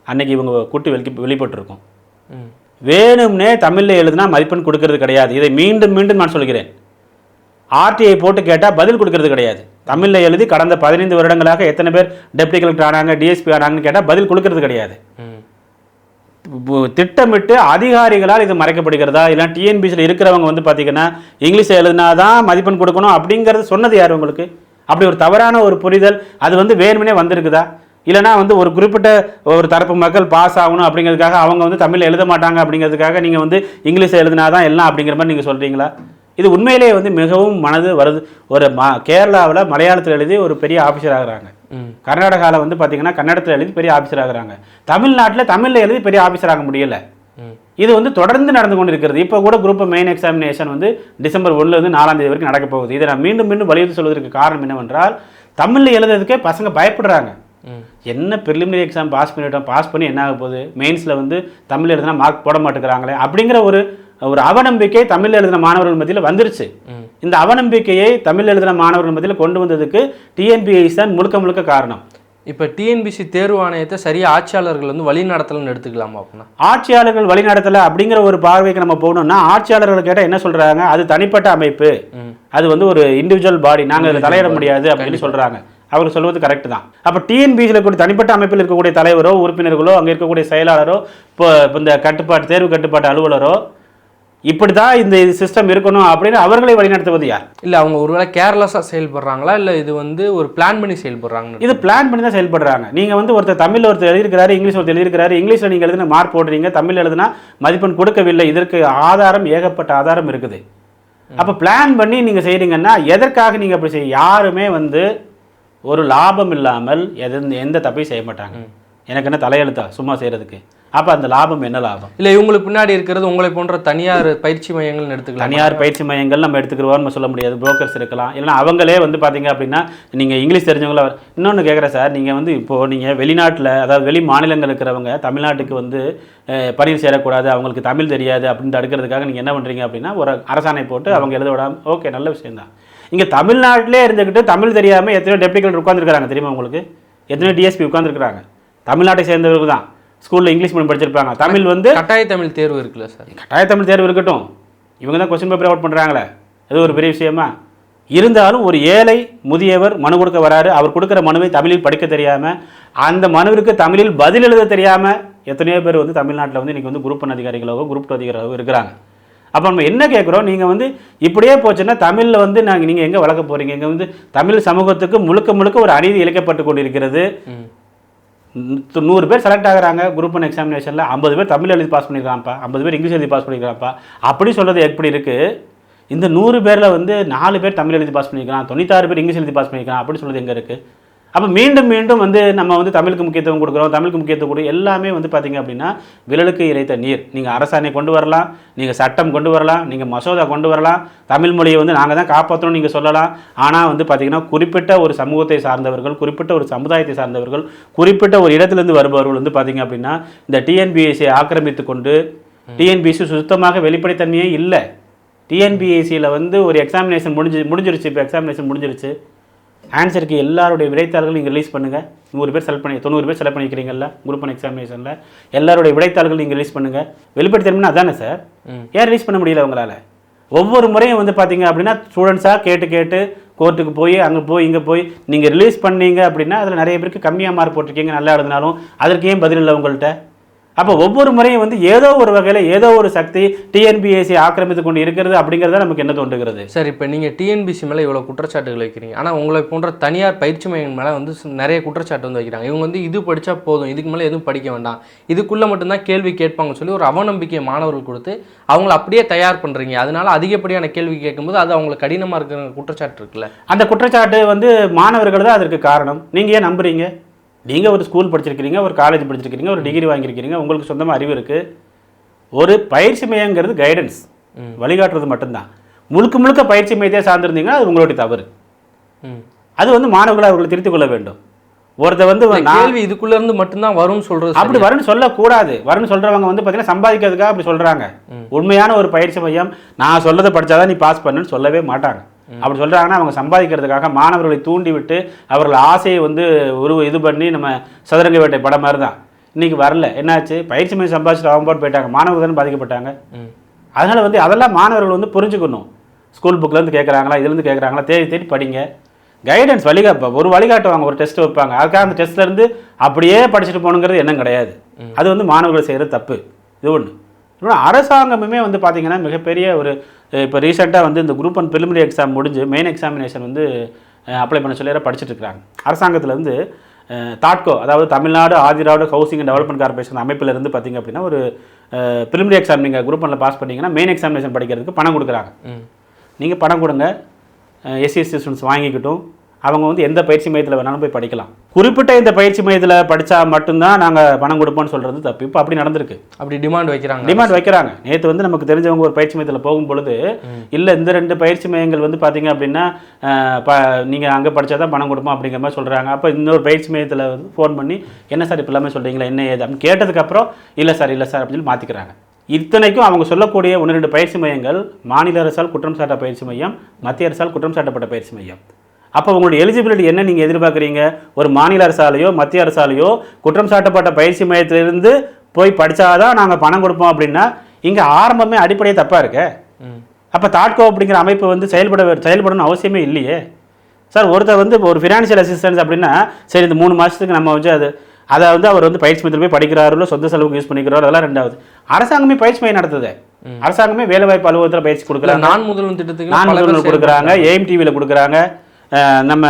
அன்னைக்கு இவங்க கூட்டு வெளி வெளிப்பட்டிருக்கும். வேணும்னே தமிழில் எழுதுனா மதிப்பெண் கொடுக்கறது கிடையாது. இதை மீண்டும் மீண்டும் நான் சொல்கிறேன். ஆர்டிஐ போட்டு கேட்டால் பதில் கொடுக்கறது கிடையாது. தமிழில் எழுதி கடந்த பதினைந்து வருடங்களாக எத்தனை பேர் டெப்டி கலெக்டர் ஆனாங்க டிஎஸ்பி ஆனாங்கன்னு கேட்டால் பதில் கொடுக்கறது கிடையாது. திட்டமிட்டு அதிகாரிகளால் இது மறைக்கப்படுகிறதா? இல்லை டிஎன்பிசியில் இருக்கிறவங்க வந்து பார்த்தீங்கன்னா இங்கிலீஷ் எழுதினா தான் மதிப்பெண் கொடுக்கணும் அப்படிங்கிறது சொன்னது யார் உங்களுக்கு? அப்படி ஒரு தவறான ஒரு புரிதல் அது வந்து வேணுமனே வந்திருக்குதா? இல்லைனா வந்து ஒரு குறிப்பிட்ட ஒரு தரப்பு மக்கள் பாஸ் ஆகணும் அப்படிங்கிறதுக்காக அவங்க வந்து தமிழ் எழுத மாட்டாங்க அப்படிங்கிறதுக்காக நீங்கள் வந்து இங்கிலீஷ் எழுதினா தான் எல்லாம் அப்படிங்கிற மாதிரி நீங்கள் சொல்கிறீங்களா இது உண்மையிலேயே வந்து மிகவும் மனது வருது. ஒரு ம கேரளாவில் மலையாளத்தில் எழுதி ஒரு பெரிய ஆஃபீஸர் ஆகிறாங்க. கர்நாடகாவில் வந்து பார்த்தீங்கன்னா கன்னடத்தில் எழுதி பெரிய ஆஃபீஸர் ஆகுறாங்க. தமிழ்நாட்டில் தமிழில் எழுதி பெரிய ஆஃபீஸர் ஆக முடியல. இது வந்து தொடர்ந்து நடந்து கொண்டு இருக்கிறது இப்போ கூட குரூப் மெயின் எக்ஸாமினேஷன் வந்து டிசம்பர் ஒண்ணுல இருந்து நாலாம் தேதி வரைக்கும் நடக்க போகுது. இதை நான் மீண்டும் மீண்டும் வலியுறுத்தி சொல்வதற்கு காரணம் என்னவென்றால் தமிழில் எழுதுறதுக்கே பசங்க பயப்படுறாங்க. என்ன ப்ரிலிமினரி எக்ஸாம் பாஸ் பண்ணிட்டோம் பாஸ் பண்ணி என்ன ஆக போகுது? மெயின்ஸில் வந்து தமிழ் எழுதுனா மார்க் போட மாட்டேங்கிறாங்களே அப்படிங்கிற ஒரு ஒரு அவநம்பிக்கை தமிழ் எழுதின மாணவர்கள் மத்தியில் வந்துருச்சு. இந்த அவநம்பிக்கையை தமிழ் எழுதின மாணவர்கள் மத்தியில் கொண்டு வந்ததுக்கு டிஎன்பிஎஸ் தான் முழுக்க முழுக்க காரணம். இப்போ டிஎன்பிசி தேர்வு ஆணையத்தை சரியாக ஆட்சியாளர்கள் வந்து வழி நடத்தலன்னு எடுத்துக்கலாமா அப்படின்னா? ஆட்சியாளர்கள் வழிநடத்தலை அப்படிங்கிற ஒரு பார்வைக்கு நம்ம போகணும்னா ஆட்சியாளர்கள் கேட்டால் என்ன சொல்றாங்க? அது தனிப்பட்ட அமைப்பு. அது வந்து ஒரு இண்டிவிஜுவல் பாடி நாங்கள் அதில் தலையிட முடியாது அப்படின்னு சொல்றாங்க. அவர் சொல்வது கரெக்ட் தான். அப்போ டிஎன்பிசியில் இருக்கக்கூடிய தனிப்பட்ட அமைப்பில் இருக்கக்கூடிய தலைவரோ உறுப்பினர்களோ அங்கே இருக்கக்கூடிய செயலாளரோ இப்போ இந்த கட்டுப்பாட்டு தேர்வு கட்டுப்பாட்டு அலுவலரோ இப்படி தான் இந்த சிஸ்டம் இருக்கணும் அப்படின்னு அவர்களை வழிநடத்துவது யார்? இல்லை அவங்க ஒருவேளை கேர்லெஸ்ஸாக செயல்படுறாங்களா? இல்லை இது வந்து ஒரு பிளான் பண்ணி செயல்படுறாங்கன்னு இது பிளான் பண்ணி தான் செயல்படுறாங்க. நீங்கள் வந்து ஒருத்தர் தமிழில் ஒருத்தர் எழுதியிருக்கிறாரு இங்கிலீஷ் ஒருத்தர் எழுதியிருக்கிறாரு இங்கிலீஷில் நீங்கள் எழுதின மார்க் போடுறீங்க தமிழ் எழுதுனா மதிப்பெண் கொடுக்கவில்லை இதற்கு ஆதாரம் ஏகப்பட்ட ஆதாரம் இருக்குது. அப்போ பிளான் பண்ணி நீங்கள் செய்கிறீங்கன்னா எதற்காக நீங்கள் அப்படி செய்ய யாருமே வந்து ஒரு லாபம் இல்லாமல் எது எந்த தப்பையும் செய்ய மாட்டாங்க. எனக்கு என்ன தலையெழுத்தா? சும்மா செய்கிறதுக்கு அப்போ அந்த லாபம் என்ன லாபம்? இல்லை இவங்களுக்கு பின்னாடி இருக்கிறது உங்களை போன்ற தனியார் பயிற்சி மையங்கள்னு எடுத்துக்கலாம். தனியார் பயிற்சி மையங்கள் நம்ம எடுத்துக்கிறோம்னு சொல்ல முடியாது. புரோக்கர்ஸ் இருக்கலாம். இல்லைன்னா அவங்களே வந்து பார்த்தீங்க அப்படின்னா நீங்கள் இங்கிலீஷ் தெரிஞ்சவங்கள இன்னொன்று கேட்குறேன் சார். நீங்கள் வந்து இப்போது நீங்கள் வெளிநாட்டில் அதாவது வெளி மாநிலங்கள் இருக்கிறவங்க தமிழ்நாட்டுக்கு வந்து பணியில் சேரக்கூடாது. அவங்களுக்கு தமிழ் தெரியாது அப்படின்னு தடுக்கிறதுக்காக நீங்கள் என்ன பண்ணுறீங்க அப்படின்னா ஒரு அரசாணை போட்டு அவங்க எழுத விடாம ஓகே நல்ல விஷயம்தான் இங்கே தமிழ்நாட்டிலே இருந்துக்கிட்டு தமிழ் தெரியாமல் எத்தனையோ டெப்டிகள் உட்காந்துருக்காங்க தெரியுமா உங்களுக்கு? எத்தனையோ டிஎஸ்பி உட்காந்துருக்காங்க தமிழ்நாட்டை சேர்ந்தவர்கள் தான். ஸ்கூலில் இங்கிலீஷ் மீடியம் படிச்சிருப்பாங்க தமிழ் வந்து கட்டாய தமிழ் தேர்வு இருக்குல்ல சார்? கட்டாய தமிழ் தேர்வு இருக்கட்டும். இவங்க தான் கொஸ்டின் பேப்பர் அவுட் பண்ணுறாங்களே அது ஒரு பெரிய விஷயமா? இருந்தாலும் ஒரு ஏழை முதியவர் மனு கொடுக்க வராரு. அவர் கொடுக்குற மனுவை தமிழில் படிக்க தெரியாமல் அந்த மனுவிற்கு தமிழில் பதில் எழுத தெரியாமல் எத்தனையோ பேர் வந்து தமிழ்நாட்டில் வந்து இன்றைக்கி வந்து குரூப் ஒன் அதிகாரிகளாகவோ குரூப் டூ அதிகாரிகளாகவோ இருக்கிறாங்க. அப்போ நம்ம என்ன கேட்குறோம்? நீங்கள் வந்து இப்படியே போச்சுன்னா தமிழில் வந்து நாங்கள் நீங்கள் எங்கே வளர்க்க போகிறீங்க இங்கே வந்து தமிழ் சமூகத்துக்கு முழுக்க முழுக்க ஒரு அநீதி இழைக்கப்பட்டு கொண்டிருக்கிறது. நூறு பேர் செலக்ட் ஆகிறாங்க குரூப் ஒன் எக்ஸாமினேஷனில் ஐம்பது பேர் தமிழ் எழுதி பாஸ் பண்ணியிருக்காங்கப்பா ஐம்பது பேர் இங்கிலீஷ் எழுதி பாஸ் பண்ணியிருக்காங்கப்பா அப்படி சொல்கிறது எப்படி இருக்குது இந்த நூறு பேரில் வந்து நாலு பேர் தமிழ் எழுதி பாஸ் பண்ணியிருக்கான் தொண்ணூத்தாறு பேர் இங்கிலீஷ் எழுதி பாஸ் பண்ணிக்கலாம் அப்படி சொல்கிறது எங்கே இருக்குது அப்போ மீண்டும் மீண்டும் வந்து நம்ம வந்து தமிழுக்கு முக்கியத்துவம் கொடுக்குறோம். தமிழுக்கு முக்கியத்துவம் கொடு. எல்லாமே வந்து பார்த்தீங்க அப்படின்னா விரலுக்கு இறைத்த நீர். நீங்கள் அரசாணை கொண்டு வரலாம். நீங்கள் சட்டம் கொண்டு வரலாம். நீங்கள் மசோதா கொண்டு வரலாம். தமிழ் மொழியை வந்து நாங்கள் தான் காப்பாற்றணும் நீங்கள் சொல்லலாம். ஆனால் வந்து பார்த்தீங்கன்னா குறிப்பிட்ட ஒரு சமூகத்தை சார்ந்தவர்கள் குறிப்பிட்ட ஒரு சமுதாயத்தை சார்ந்தவர்கள் குறிப்பிட்ட ஒரு இடத்துலேருந்து வருபவர்கள் வந்து பார்த்தீங்க அப்படின்னா இந்த டிஎன்பிஎஸ்சியை ஆக்கிரமித்து கொண்டு டிஎன்பிஎஸ்சி சுத்தமாக வெளிப்படைத்தன்மையே இல்லை. டிஎன்பிஎஸ்சியில் வந்து ஒரு எக்ஸாமினேஷன் முடிஞ்சு முடிஞ்சிருச்சு. இப்போ எக்ஸாமினேஷன் முடிஞ்சிருச்சு. ஆன்சருக்கு எல்லாருடைய விடைத்தாள்களும் நீங்கள் ரிலீஸ் பண்ணுங்கள் நூறு பேர் செலக்ட் பண்ணி தொண்ணூறு பேர் செலக்ட் பண்ணிக்கிறீங்கல்ல குரூப் ஒன் எக்ஸாமினேஷனில் எல்லாருடைய விடைத்தாள்கள் நீங்கள் ரிலீஸ் பண்ணுங்கள் வெளிப்படுத்தணும்னா அதானே சார் ஏன் ரிலீஸ் பண்ண முடியல உங்களால்? ஒவ்வொரு முறையும் வந்து பார்த்தீங்க அப்படின்னா ஸ்டூடெண்ட்ஸாக கேட்டு கேட்டு கோர்ட்டுக்கு போய் அங்கே போய் இங்கே போய் நீங்கள் ரிலீஸ் பண்ணீங்க அப்படின்னா அதில் நிறைய பேருக்கு கம்மியாக மார்க் போட்டிருக்கீங்க நல்லா எழுதினாலும் அதற்கு ஏன் பதில் இல்லை உங்கள்கிட்ட அப்போ ஒவ்வொரு முறையும் வந்து ஏதோ ஒரு வகையில் ஏதோ ஒரு சக்தி டிஎன்பிஎஸ்சி ஆக்கிரமித்து கொண்டு இருக்கிறது அப்படிங்கிறத நமக்கு என்ன தோன்றுகிறது? சார் இப்போ நீங்கள் டிஎன்பிசி மேலே இவ்வளோ குற்றச்சாட்டுகள் வைக்கிறீங்க. ஆனால் உங்களை போன்ற தனியார் பயிற்சி மையங்கள் மேலே வந்து நிறைய குற்றச்சாட்டு வந்து வைக்கிறாங்க. இவங்க வந்து இது படித்தா போதும் இதுக்கு மேலே எதுவும் படிக்க வேண்டாம். இதுக்குள்ளே மட்டும்தான் கேள்வி கேட்பாங்கன்னு சொல்லி ஒரு அவநம்பிக்கையை மாணவர்கள் கொடுத்து அவங்கள அப்படியே தயார் பண்ணுறீங்க அதனால அதிகப்படியான கேள்வி கேட்கும்போது அது அவங்களுக்கு கடினமாக இருக்கிற குற்றச்சாட்டு இருக்குல்ல. அந்த குற்றச்சாட்டு வந்து மாணவர்கள் தான் அதற்கு காரணம். நீங்கள் ஏன் நம்புறீங்க? நீங்கள் ஒரு ஸ்கூல் படிச்சிருக்கிறீங்க ஒரு காலேஜ் படிச்சிருக்கிறீங்க ஒரு டிகிரி வாங்கியிருக்கிறீங்க உங்களுக்கு சொந்தமாக அறிவு இருக்குது ஒரு பயிற்சி மையங்கிறது கைடன்ஸ் வழிகாட்டுறது மட்டும்தான். முழுக்க முழுக்க பயிற்சி மையத்தை சார்ந்திருந்தீங்கன்னா அது உங்களுடைய தவறு. அது வந்து மாணவர்களை அவர்களை திருத்திக் கொள்ள வேண்டும். ஒருத்தர் வந்து கேள்வி இதுக்குள்ள இருந்து மட்டும்தான் வரும்னு சொல்றது அப்படி வரும்னு சொல்லக்கூடாது. வரும்னு சொல்றவங்க வந்து பார்த்தீங்கன்னா சம்பாதிக்கிறதுக்காக அப்படி சொல்றாங்க. உண்மையான ஒரு பயிற்சி மையம். நான் சொல்லதை படிச்சாதான் நீ பாஸ் பண்ணுன்னு சொல்லவே மாட்டாங்க. அப்படி சொல்றாங்கன்னா அவங்க சம்பாதிக்கிறதுக்காக மாணவர்களை தூண்டி விட்டு அவர்கள் ஆசையை வந்து ஒரு இது பண்ணி நம்ம சதுரங்க வேட்டை படம் மாதிரி தான் இன்னைக்கு வரல. என்னாச்சு? பயிற்சி மையம் சம்பாதிச்சுட்டு அவங்க பாட்டு போயிட்டாங்க. மாணவர்கள் தானே பாதிக்கப்பட்டாங்க அதனால வந்து அதெல்லாம் மாணவர்கள் வந்து புரிஞ்சுக்கணும். ஸ்கூல் புக்லேருந்து கேட்குறாங்களா இதுலேருந்து கேட்குறாங்களா தேடி தேடி படிங்க. கைடன்ஸ் வழிகா இப்ப ஒரு வழிகாட்டுவாங்க ஒரு டெஸ்ட் வைப்பாங்க. அதுக்காக அந்த டெஸ்ட்ல இருந்து அப்படியே படிச்சுட்டு போகணுங்கிறது எண்ணம் கிடையாது. அது வந்து மாணவர்கள் செய்கிற தப்பு. இது ஒன்று இன்னொன்று அரசாங்கமுமே வந்து பார்த்தீங்கன்னா மிகப்பெரிய ஒரு இப்போ ரீசெண்டாக வந்து இந்த குரூப் அண்ட் preliminary எக்ஸாம் முடிஞ்சு மெயின் எக்ஸாமினேஷன் வந்து அப்ளை பண்ண சொல்லி படிச்சுட்டு இருக்காங்க அரசாங்கத்துல இருந்து தாட்கோ அதாவது Tamil Nadu Adi Dravida housing and development corporation அமைப்பில் இருந்து பார்த்தீங்க அப்படின்னா ஒரு ப்ரிலிமினரி எக்ஸாம் நீங்கள் குரூப் ஒன்ல பாஸ் பண்ணீங்கன்னா மெயின் எக்ஸாமினேஷன் படிக்கிறதுக்கு பணம் கொடுக்குறாங்க. நீங்கள் பணம் கொடுங்க. எஸ்சிஎஸ்சி ஸ்டூடெண்ட்ஸ் வாங்கிக்கிட்டும். அவங்க வந்து எந்த பயிற்சி மையத்தில் வேணாலும் போய் படிக்கலாம். குறிப்பிட்ட இந்த பயிற்சி மையத்தில் படித்தா மட்டும்தான் நாங்கள் பணம் கொடுப்போம்னு சொல்கிறது தப்பு. இப்போ அப்படி நடந்திருக்கு. அப்படி டிமாண்ட் வைக்கிறாங்க டிமாண்ட் வைக்கிறாங்க. நேற்று வந்து நமக்கு தெரிஞ்சவங்க ஒரு பயிற்சி மையத்தில் போகும் பொழுது இல்லை இந்த ரெண்டு பயிற்சி மையங்கள் வந்து பார்த்தீங்க அப்படின்னா ப நீங்கள் அங்கே படித்தா தான் பணம் கொடுப்போம் அப்படிங்கிற மாதிரி சொல்கிறாங்க அப்போ இன்னொரு பயிற்சி மையத்தில் வந்து ஃபோன் பண்ணி என்ன சார் இப்போ எல்லாமே சொல்கிறீங்களா என்ன ஏது? அப்படின்னு கேட்டதுக்கப்புறம் இல்லை சார் இல்லை சார் அப்படின்னு சொல்லி மாற்றிக்கிறாங்க இத்தனைக்கும் அவங்க சொல்லக்கூடிய ஒன்று ரெண்டு பயிற்சி மையங்கள் மாநில அரசால் குற்றம் சாட்ட பயிற்சி மையம் மத்திய அரசால் குற்றம் சாட்டப்பட்ட பயிற்சி மையம். அப்போ உங்களுடைய எலிஜிபிலிட்டி என்ன நீங்கள் எதிர்பார்க்குறீங்க? ஒரு மாநில அரசாலேயோ மத்திய அரசாலேயோ குற்றம் சாட்டப்பட்ட பயிற்சி மையத்திலிருந்து போய் படித்தாதான் நாங்கள் பணம் கொடுப்போம் அப்படின்னா இங்கே ஆரம்பமே அடிப்படையே தப்பாக இருக்கே. அப்போ தாட்கோ அப்படிங்கிற அமைப்பு வந்து செயல்பட செயல்படணும்னு அவசியமே இல்லையே. சார் ஒருத்தர் வந்து ஒரு ஃபினான்ஷியல் அசிஸ்டன்ஸ் அப்படின்னா சரி இந்த மூணு மாதத்துக்கு நம்ம வந்து அது அதை வந்து அவர் வந்து பயிற்சி மையத்தில் போய் படிக்கிறாரோ சொந்த செலவுக்கு யூஸ் பண்ணிக்கிறாரோ அதெல்லாம் ரெண்டாவது. அரசாங்கமே பயிற்சி மையம் நடத்துது. அரசாங்கமே வேலைவாய்ப்பு அலுவலகத்தில் பயிற்சி கொடுக்குறாங்க. நான் முதல்வன் திட்டத்துக்கு நான் முதல்வர் கொடுக்குறாங்க ஏஎம் டிவியில் கொடுக்குறாங்க. நம்ம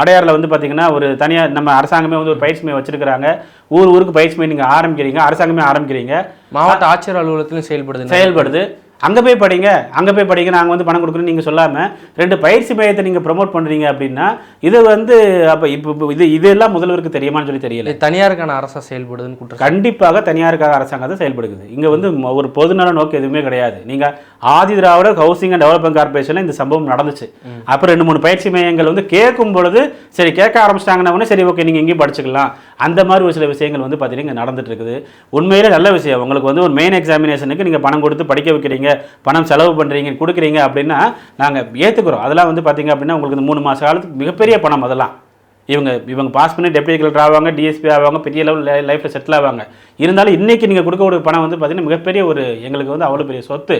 அடையாரில் வந்து பார்த்தீங்கன்னா ஒரு தனியார் நம்ம அரசாங்கமே வந்து ஒரு பயிற்சி மையம் வச்சிருக்கிறாங்க. ஊர் ஊருக்கு பயிற்சி மையம் நீங்கள் ஆரம்பிக்கிறீங்க அரசாங்கமே ஆரம்பிக்கிறீங்க. மாவட்ட ஆட்சியர் அலுவலகத்திலும் செயல்படுது. செயல்படுது. அங்கே போய் படிங்க அங்கே போய் படிங்க நாங்கள் வந்து பணம் கொடுக்குறோம் நீங்கள் சொல்லாமல் ரெண்டு பயிற்சி மையத்தை நீங்கள் ப்ரொமோட் பண்ணுறீங்க அப்படின்னா இது வந்து அப்போ இப்போ இது இதெல்லாம் முதல்வருக்கு தெரியுமான்னு சொல்லி தெரியல. தனியாருக்கான அரசா செயல்படுதுன்னு குற்றம் கண்டிப்பாக தனியாருக்காக அரசாங்கம் தான் செயல்படுகிறது இங்கே வந்து ஒரு பொதுநல நோக்கு எதுவுமே கிடையாது. நீங்கள் Adi Dravida housing and development கார்பரேஷனில் இந்த சம்பவம் நடந்துச்சு. அப்புறம் ரெண்டு மூணு பயிற்சி மையங்கள் வந்து கேட்கும் பொழுது சரி கேட்க ஆரம்பிச்சிட்டாங்கன்னா சரி ஓகே நீங்கள் இங்கேயும் படிச்சுக்கலாம். அந்த மாதிரி ஒரு சில விஷயங்கள் வந்து பார்த்தீங்கன்னா இங்கே நடந்துட்டு இருக்குது. உண்மையிலே நல்ல விஷயம். உங்களுக்கு வந்து ஒரு மெயின் எக்ஸாமினேஷனுக்கு நீங்கள் பணம் கொடுத்து படிக்க வைக்கிறீங்க பணம் செலவு பண்ணுறீங்க கொடுக்குறீங்க அப்படின்னா நாங்கள் ஏற்றுக்கிறோம் அதெல்லாம் வந்து பார்த்தீங்க அப்படின்னா உங்களுக்கு இந்த மூணு மாத காலத்துக்கு மிகப்பெரிய பணம் அதெல்லாம். இவங்க இவங்க பாஸ் பண்ணி டெப்டி கலெக்டர் ஆவாங்க டிஎஸ்பி ஆவாங்க பெரிய லெவல் லைஃப்பில் செட்டில் ஆவாங்க. இருந்தாலும் இன்னைக்கு நீங்கள் கொடுக்கக்கூடிய பணம் வந்து பார்த்தீங்கன்னா மிகப்பெரிய ஒரு எங்களுக்கு வந்து அவ்வளோ பெரிய சொத்து.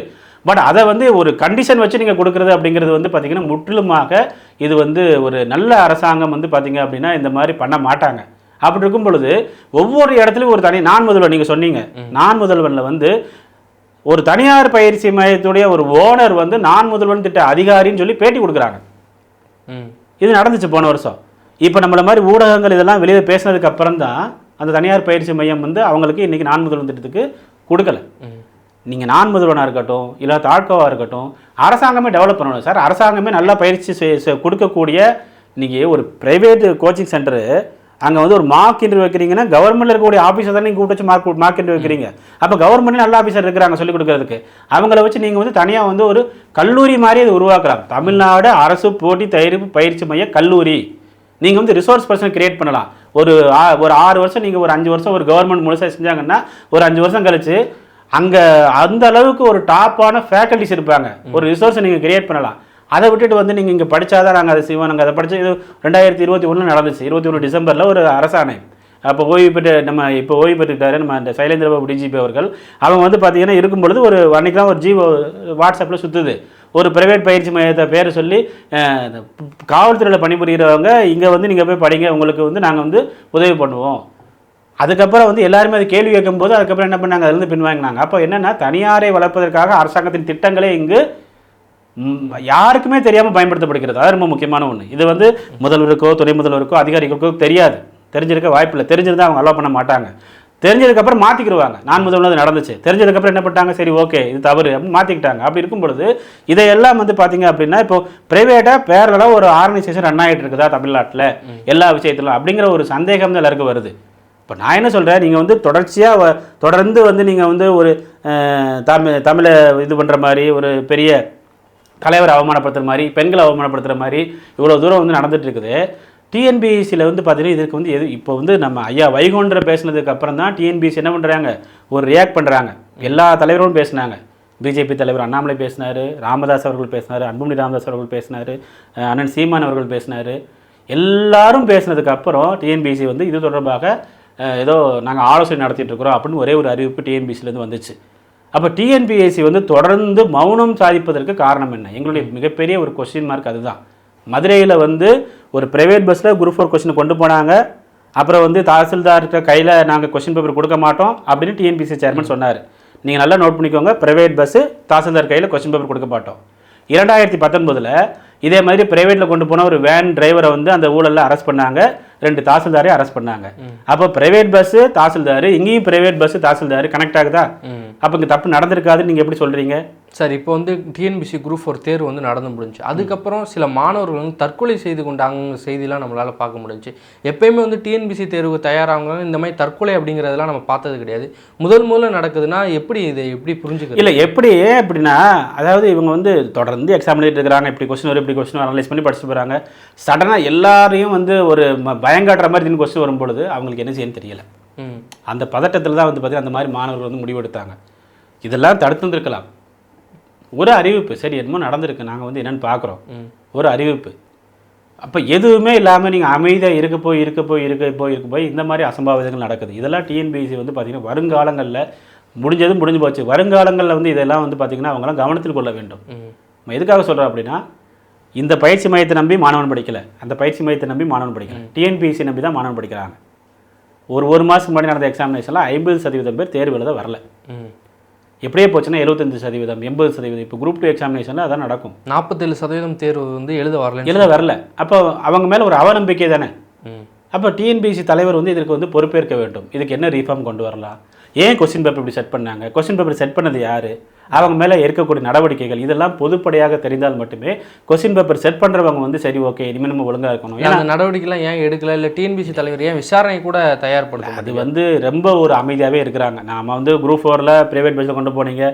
பட் அதை வந்து ஒரு கண்டிஷன் வச்சு நீங்கள் கொடுக்குறது அப்படிங்கிறது வந்து பார்த்தீங்கன்னா முற்றிலுமாக இது வந்து ஒரு நல்ல அரசாங்கம் வந்து பார்த்தீங்க அப்படின்னா இந்த மாதிரி பண்ண மாட்டாங்க. அப்படி இருக்கும் பொழுது ஒவ்வொரு இடத்துலையும் ஒரு தனி நான் முதல்வன் நீங்கள் சொன்னீங்க. நான் முதல்வனில் வந்து ஒரு தனியார் பயிற்சி மையத்துடைய ஒரு ஓனர் வந்து நான் முதல்வன் திட்ட அதிகாரின்னு சொல்லி பேட்டி கொடுக்குறாங்க. ம். இது நடந்துச்சு போன வருஷம். இப்போ நம்மள மாதிரி ஊடகங்கள் இதெல்லாம் வெளியில் பேசினதுக்கு அப்புறம் தான் அந்த தனியார் பயிற்சி மையம் வந்து அவங்களுக்கு இன்றைக்கி நான் முதல்வன் திட்டத்துக்கு கொடுக்கல. நீங்கள் நான் முதல்வனாக இருக்கட்டும் இல்லை தாட்கோவாக இருக்கட்டும் அரசாங்கமே டெவலப் பண்ணணும். சார் அரசாங்கமே நல்லா பயிற்சி கொடுக்கக்கூடிய நீங்கள் ஒரு ப்ரைவேட் கோச்சிங் சென்டரு அங்கே வந்து ஒரு மார்க் இன்டர்வியூ வைக்கிறீங்கன்னா கவர்மெண்ட்டில் இருக்கக்கூடிய ஆஃபீஸர் தான் நீங்கள் கூப்பிட்டு வச்சு மார்க் மார்க் இன்டர்வியூ வைக்கிறீங்க. அப்போ கவர்மெண்ட்ல நல்ல ஆஃபீஸர் இருக்கிறாங்க சொல்லிக் கொடுக்கறதுக்கு. அவங்கள வச்சு நீங்கள் வந்து தனியாக வந்து ஒரு கல்லூரி மாதிரி அதை உருவாக்கலாம். தமிழ்நாடு அரசு போட்டி தயாரிப்பு பயிற்சி மைய கல்லூரி. நீங்கள் வந்து ரிசோர்ஸ் பர்சன் கிரியேட் பண்ணலாம். ஒரு ஆ- ஒரு ஆறு வருஷம் நீங்கள் ஒரு அஞ்சு வருஷம் ஒரு கவர்மெண்ட் முழுசாக செஞ்சாங்கன்னா ஒரு அஞ்சு வருஷம் கழிச்சு அங்கே அந்த அளவுக்கு ஒரு டாப்பான ஃபேக்கல்டிஸ் இருப்பாங்க. ஒரு ரிசோர்ஸை நீங்கள் கிரியேட் பண்ணலாம். அதை விட்டுட்டு வந்து நீங்கள் இங்கே படித்தாதான் நாங்கள் அதை செய்வோம். நாங்கள் அதை படித்து இது ரெண்டாயிரத்தி இருபத்தி ஒன்று நடந்துச்சு. இருபத்தி ஒன்று டிசம்பரில் ஒரு அரசாணை. அப்போ ஓய்வு பெற்று நம்ம இப்போ ஓய்வு பெற்றுக்கிட்டாரு நம்ம அந்த சைலேந்திரபாபு டிஜிபி அவர்கள். அவங்க வந்து பார்த்தீங்கன்னா இருக்கும் பொழுது ஒரு அன்றைக்கெலாம் ஒரு ஜீவோ வாட்ஸ்அப்பில் சுற்றுது ஒரு பிரைவேட் பயிற்சி மையத்தை பேரை சொல்லி காவல்துறையில் பணிபுரிகிறவங்க இங்கே வந்து நீங்கள் போய் படிங்க உங்களுக்கு வந்து நாங்கள் வந்து உதவி பண்ணுவோம். அதுக்கப்புறம் வந்து எல்லாருமே அது கேள்வி கேட்கும்போது அதுக்கப்புறம் என்ன பண்ணாங்க? அதுலேருந்து பின்வாங்கினாங்க. அப்போ என்னென்னா தனியாரை வளர்ப்பதற்காக அரசாங்கத்தின் திட்டங்களே இங்கு யாருக்குமே தெரியாமல் பயன்படுத்தப்படுகிறது. அது ரொம்ப முக்கியமான ஒன்று இது வந்து முதல்வருக்கோ துணை முதல்வருக்கோ அதிகாரிகளுக்கோ தெரியாது. தெரிஞ்சிருக்க வாய்ப்பில்லை. தெரிஞ்சிருந்தால் அவங்க அலோவ் பண்ண மாட்டாங்க. தெரிஞ்சதுக்கப்புறம் மாற்றிக்கிடுவாங்க நான் முதல்ல அது நடந்துச்சு. தெரிஞ்சதுக்கப்புறம் என்ன பண்ணிட்டாங்க? சரி ஓகே இது தவறு அப்படின்னு மாற்றிக்கிட்டாங்க அப்படி இருக்கும் பொழுது இதையெல்லாம் வந்து பார்த்தீங்க அப்படின்னா இப்போ ப்ரைவேட்டாக பேரலாக ஒரு ஆர்கனைசேஷன் ரன் ஆகிட்டு இருக்குதா தமிழ்நாட்டில்? எல்லா விஷயத்திலும் அப்படிங்கிற ஒரு சந்தேகம் தான் எல்லாருக்கும் வருது. இப்போ நான் என்ன சொல்கிறேன் நீங்கள் வந்து தொடர்ச்சியாக தொடர்ந்து வந்து நீங்கள் வந்து ஒரு தமிழ் தமிழை இது பண்ணுற மாதிரி ஒரு பெரிய தலைவரை அவமானப்படுத்துகிற மாதிரி பெண்களை அவமானப்படுத்துகிற மாதிரி இவ்வளோ தூரம் வந்து நடந்துட்டு இருக்குது டிஎன்பிஎஸ்சியில் வந்து பார்த்தீங்கன்னா இதுக்கு வந்து எது இப்போ வந்து நம்ம ஐயா வைகோன்ற பேசினதுக்கு அப்புறம் தான் டிஎன்பிஎஸ்சி என்ன பண்ணுறாங்க ஒரு ரியாக்ட் பண்ணுறாங்க எல்லா தலைவரும் பேசினாங்க. பிஜேபி தலைவர் அண்ணாமலை பேசினார் ராமதாஸ் அவர்கள் பேசினார் அன்புமணி ராமதாஸ் அவர்கள் பேசினார் அண்ணன் சீமான் அவர்கள் பேசினார். எல்லாரும் பேசினதுக்கு அப்புறம் டிஎன்பிஎஸ்சி வந்து இது தொடர்பாக ஏதோ நாங்கள் ஆலோசனை நடத்திட்டு இருக்கிறோம் அப்படின்னு ஒரே ஒரு அறிவிப்பு டிஎன்பிஎஸ்சிலேருந்து வந்துச்சு. அப்போ டிஎன்பிஎஸ்சி வந்து தொடர்ந்து மௌனம் சாதிப்பதற்கு காரணம் என்ன? எங்களுடைய மிகப்பெரிய ஒரு கொஸ்டின் மார்க் அதுதான். மதுரையில் வந்து ஒரு பிரைவேட் பஸ்ஸில் குரூப் ஃபோர் கொஸ்டின் கொண்டு போனாங்க. அப்புறம் வந்து தாசில்தார்கிட்ட கையில் நாங்கள் கொஸ்டின் பேப்பர் கொடுக்க மாட்டோம் அப்படின்னு டிஎன்பிசி சேர்மன் சொன்னார். நீங்கள் நல்லா நோட் பண்ணிக்கோங்க. பிரைவேட் பஸ்ஸு தாசில்தார் கையில் கொஸ்டின் பேப்பர் கொடுக்க மாட்டோம். இரண்டாயிரத்தி பத்தொன்பதில் இதே மாதிரி பிரைவேட்டில் கொண்டு போன ஒரு வேன் டிரைவரை வந்து அந்த ஊழலில் அரெஸ்ட் பண்ணாங்க. ரெண்டு தாசில்தாரையும் அரெஸ்ட் பண்ணாங்க. அப்போ பிரைவேட் பஸ்ஸு தாசில்தார் இங்கேயும் பிரைவேட் பஸ்ஸு தாசில்தார் கனெக்ட் ஆகுதா. அப்போ இங்கே தப்பு நடந்திருக்காதுன்னு நீங்கள் எப்படி சொல்கிறீங்க சார் இப்போ வந்து டிஎன்பிசி குரூப் ஃபோர் தேர்வு வந்து நடந்து முடிஞ்சு. அதுக்கப்புறம் சில மாணவர்கள் வந்து தற்கொலை செய்து கொண்டாங்க செய்திலாம் நம்மளால் பார்க்க முடிஞ்சுச்சு எப்பயுமே வந்து டிஎன்பிசி தேர்வுக்கு தயாராகவங்க இந்த மாதிரி தற்கொலை அப்படிங்கிறதெல்லாம் நம்ம பார்த்தது கிடையாது. முதல் முதல்ல நடக்குதுன்னா எப்படி இதை எப்படி புரிஞ்சுக்கிறது? இல்லை எப்படி ஏன் அப்படின்னா அதாவது இவங்க வந்து தொடர்ந்து எக்ஸாம் எழுதிட்டு இருக்கிறாங்க இப்படி கொஸ்டின் வரும் இப்படி கொஸ்டின் அனலைஸ் பண்ணி படிச்சுட்டு போகிறாங்க சடனாக எல்லாரையும் வந்து ஒரு பயங்காட்டுற மாதிரி திடீர்னு கொஸ்டின் வரும்பொழுது அவங்களுக்கு என்ன செய்யணும்னு தெரியல. அந்த பதட்டத்தில் தான் வந்து பார்த்தீங்கன்னா அந்த மாதிரி மாணவர்கள் வந்து முடிவெடுத்தாங்க. இதெல்லாம் தடுத்துருந்துருக்கலாம். ஒரு அறிவிப்பு சரி என்னமோ நடந்திருக்கு நாங்கள் வந்து என்னென்னு பார்க்குறோம் ஒரு அறிவிப்பு. அப்போ எதுவுமே இல்லாமல் நீங்கள் அமைதியாக இருக்க போய் இருக்க போய் இருக்க போய் இருக்க போய் இந்த மாதிரி அசம்பாவிதங்கள் நடக்குது. இதெல்லாம் டிஎன்பிஎஸ்சி வந்து பார்த்திங்கன்னா வருங்காலங்களில் முடிஞ்சது முடிஞ்சு போச்சு. வருங்காலங்களில் வந்து இதெல்லாம் வந்து பார்த்திங்கன்னா அவங்களாம் கவனத்தில் கொள்ள வேண்டும். நம்ம எதுக்காக சொல்கிறோம் அப்படின்னா இந்த பயிற்சி மையத்தை நம்பி மாணவன் படிக்கல. அந்த பயிற்சி மையத்தை நம்பி மாணவன் படிக்கல. டிஎன்பிஎஸ்சி நம்பி தான் மாணவன் படிக்கிறாங்க. ஒரு ஒரு மாதத்துக்கு முன்னாடி நடந்த எக்ஸாமினேஷனில் ஐம்பது சதவீதம் பேர் தேர்வு எழுத வரல. எப்படியே போச்சுன்னா எழுபத்தஞ்சு சதவீதம் எண்பது சதவீதம். இப்போ குரூப் டூ எக்ஸாமினேஷனில் அதான் நடக்கும். நாற்பத்தேழு சதவீதம் தேர்வு வந்து எழுத வரலன்னு எழுத வரல. அப்போ அவங்க மேலே ஒரு அவநம்பிக்கை தானே? ம். அப்போ டிஎன்பிஎஸ்சி தலைவர் வந்து இதற்கு வந்து பொறுப்பேற்க வேண்டும். இதுக்கு என்ன ரீஃபார்ம் கொண்டு வரலாம்? ஏன் கொஸ்டின் பேப்பர் இப்படி செட் பண்ணாங்க? கொஸ்டின் பேப்பர் செட் பண்ணது யார்? அவங்க மேலே இருக்கக்கூடிய நடவடிக்கைகள் இதெல்லாம் பொதுப்படையாக தெரிந்தால் மட்டுமே கொஸ்டின் பேப்பர் செட் பண்ணுறவங்க வந்து சரி ஓகே இனிமேல் நம்ம ஒழுங்காக இருக்கணும். ஏன்னா நடவடிக்கைலாம் ஏன் எடுக்கல? இல்லை டிஎன்பிசி தலைவர் ஏன் விசாரணை கூட தயார்படுத்த அது வந்து ரொம்ப ஒரு அமைதியாகவே இருக்கிறாங்க. நாம வந்து குரூப் ஃபோரில் ப்ரைவேட் பஸ்ஸில் கொண்டு போனீங்க